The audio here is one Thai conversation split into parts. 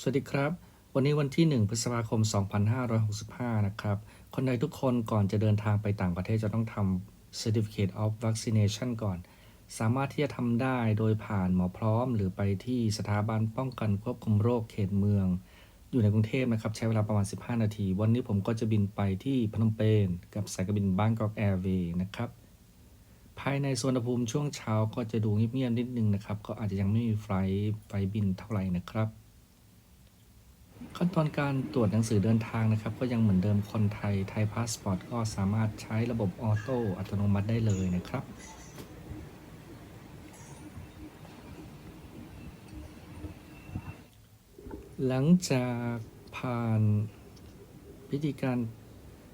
สวัสดีครับ วันนี้วันที่ 1 พฤษภาคม 2565 นะครับ คนไทยทุกคนก่อนจะเดินทางไปต่างประเทศจะต้องทำ Certificate of Vaccination ก่อน สามารถที่จะทำได้โดยผ่านหมอพร้อม หรือไปที่สถาบันป้องกันควบคุมโรคเขตเมือง อยู่ในกรุงเทพนะครับ ใช้เวลาประมาณ 15 นาที วันนี้ผมก็จะบินไปที่พนมเปญกับสายการบินบางกอกแอร์เวย์นะครับภายในสวนภูมิช่วงเช้าก็จะดูเงียบๆนิดนึงนะครับ ก็อาจจะยังไม่มีไฟล์ไฟล์บินเท่าไหร่นะครับ ขั้นตอนการตรวจหนังสือเดินทางนะครับ ก็ยังเหมือนเดิมคนไทยไทยพาสปอร์ตก็สามารถใช้ระบบออโต้อัตโนมัติได้เลยนะครับหลังจากผ่านพิธีการ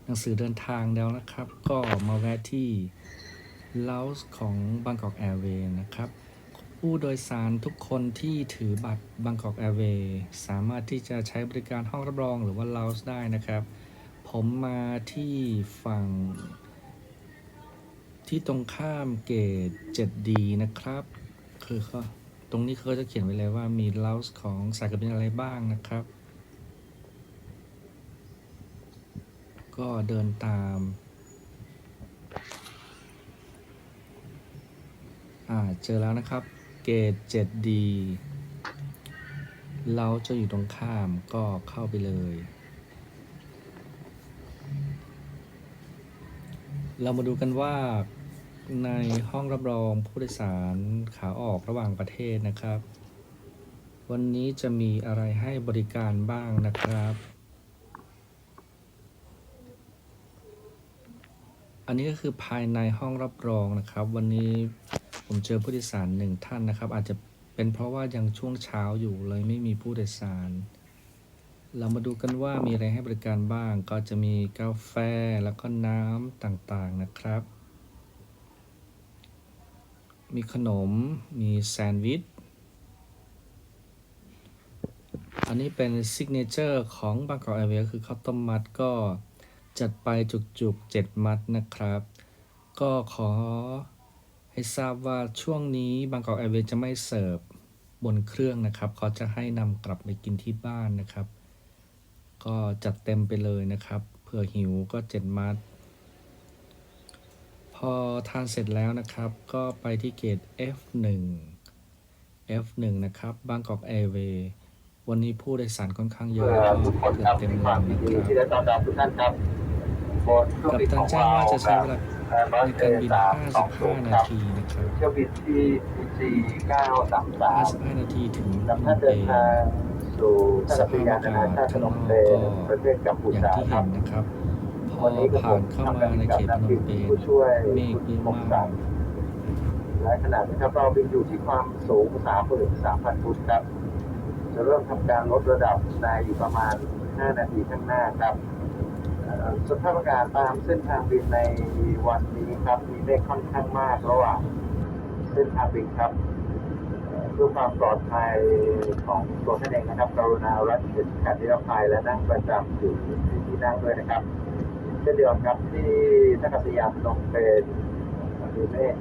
หนังสือเดินทางแล้วนะครับ ก็มาแวะที่เลาส์ของบางกอกแอร์เวย์นะครับ ผู้โดยสารทุกคนที่ถือบัตรบางกอกแอร์เวย์สามารถที่จะใช้บริการห้องรับรองหรือว่าลาส์ได้นะครับ ผมมาที่ฝั่ง ที่ตรงข้ามเกต 7D นะครับ คือเขาตรงนี้เขาจะเขียนไว้เลยว่ามีลาส์ของสายการบินอะไรบ้างนะครับ ก็เดินตามอ่าเจอแล้วนะครับ เกต 7D เราจะอยู่ตรงข้ามก็เข้าไปเลย เรามาดูกันว่าในห้องรับรองผู้โดยสารขาออกระหว่างประเทศนะครับ วันนี้จะมีอะไรให้บริการบ้างนะครับ อันนี้ก็คือภายในห้องรับรองนะครับ วันนี้ ผมเจอผู้โดยสารหนึ่งท่านนะครับ อาจจะเป็นเพราะว่ายังช่วงเช้าอยู่เลยไม่มีผู้โดยสาร เรามาดูกันว่ามีอะไรให้บริการบ้าง ก็จะมีกาแฟแล้วก็น้ำต่างๆนะครับ มีขนม มีแซนด์วิช อันนี้เป็นซิกเนเจอร์ของบางกอกแอร์เวย์คือข้าวต้มมัดก็จัดไปจุกๆ 7 มัดนะครับ ก็ขอ ให้ทราบว่าช่วงนี้บางกอกแอร์เวย์จะไม่เสิร์ฟบนเครื่องนะครับ เขาจะให้นำกลับไปกินที่บ้านนะครับ ก็จัดเต็มไปเลยนะครับ เผื่อหิวก็7มัด พอทานเสร็จแล้วนะครับ ก็ไปที่เกต F1 F1 นะครับ บางกอกแอร์เวย์วันนี้ผู้โดยสารค่อนข้างเยอะเพื่อก็ทุกคนเกืคอรับเต็มมีคลวามำยินะนดีครับ กท่านครับบนเครื่องกับบินตัขนองแจ้งเราว่าจะคใช้รับเวลาแอร์บัสในเอการบินสามสองศูน55ย์นาครับทีนะครับเที่ยวบินที่ PC เก้าสามสาม55 นาทีถึงพนำนท่านมเปเดินญทางสู่ท่าอากาศยานนานาชาติพนมเปญประเทศกัมพูอย่างชาที่คเห็รับนนะครับพอวันนี้ก็ผผ่านมเข้าทำมาหน้าในที่เขกับตพนักนบิมนเปญผู้ช่วยเมฆคุณเยอะคมมาสักนและขณะนี้ครับเราบินอยู่ที่ความสูง 3 3,000 ฟุตครับ จะเริ่มทำการลดระดับในอยู่ประมาณ 5 นาทีข้างหน้าครับเอ่อ สภาพอากาศตามเส้นทางบินในวันนี้ครับ มีเมฆค่อนข้างมากระหว่างเส้นทางบินครับเพื่อความปลอดภัยของตัวท่านเองนะครับกรุณารัดเข็มขัดนิรภัยและนั่งประจำอยู่ที่ที่นั่งด้วยนะครับเช่นเดียวกับที่ท่ากาศยานพนมเปญมีเมฆ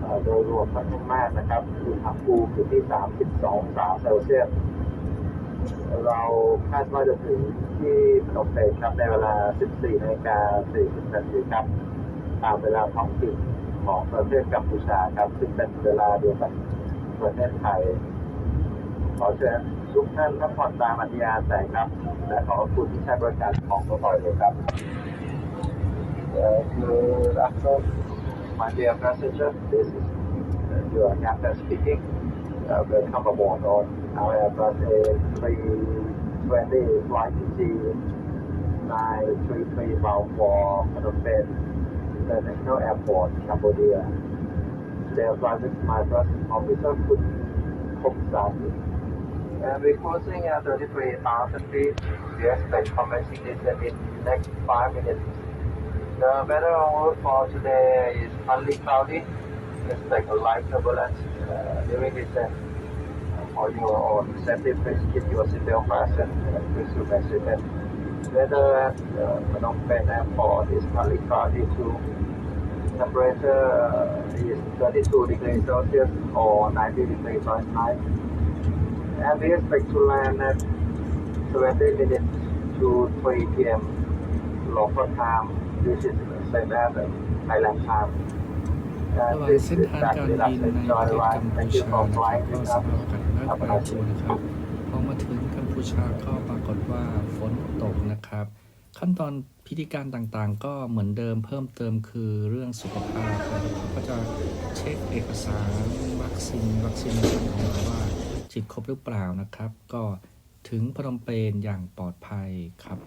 เอ่โดยรวมค่อนข้างมากนะครับอุณหภูมิอยู่ที่ 32องศาเซลเซียส เราคาดว่าจะถึงที่พนมเปญครับในเวลา 14นาฬิกา40นาทีครับ ตามเวลาท้องถิ่นของประเทศกัมพูชาครับซึ่งเป็นเวลาเดียวกับประเทศไทย ขอเชิญทุกท่านพักผ่อนตามอัธยาศัยครับ และขอบคุณที่ใช้บริการของตัวต่อยเลยครับ good afternoon, my dear passenger. This is uh, your captain speaking. Uh, welcome aboard on Airbus A320 flight ET 933 bound for Phnom Penh International Airport, Cambodia. I fly with my first officer, Kun San. And we're closing at 33,000 feet. We expect commencing descent in the next 5 minutes. The weather on route for today is partly cloudy. Expect a light turbulence uh, during descent. For your own safety, please keep your seatbelt fastened and please remain seated. Weather at uh, Phnom Penh Airport is partly cloudy too. Temperature uh, is 32 degrees Celsius or 90 degrees Fahrenheit. and we expect to land at 20 minutes to 3 p.m. local time. This is same as the Thailand time. ระ And หว่าง this เส้น is ทาง that การ we บิน have ใน to ประเทศ join กั line. มพู Thank you ชา for นะครับ flying ก็ with ส us. ภาพอากาศ น่าแปรปรวนะครับพอมาถึงกัมพูชาก็ปรากฏว่าฝนตกนะครับ ขั้นตอนพิธีการต่างๆ ก็เหมือนเดิมเพิ่มเติมคือเรื่องสุขภาพนะครับก็จะเช็คเอกสารวัคซีนวัคซีนของเราว่าฉีดครบหรือเปล่านะครับ ก็ถึงพนมเปญอย่างปลอดภัยครับ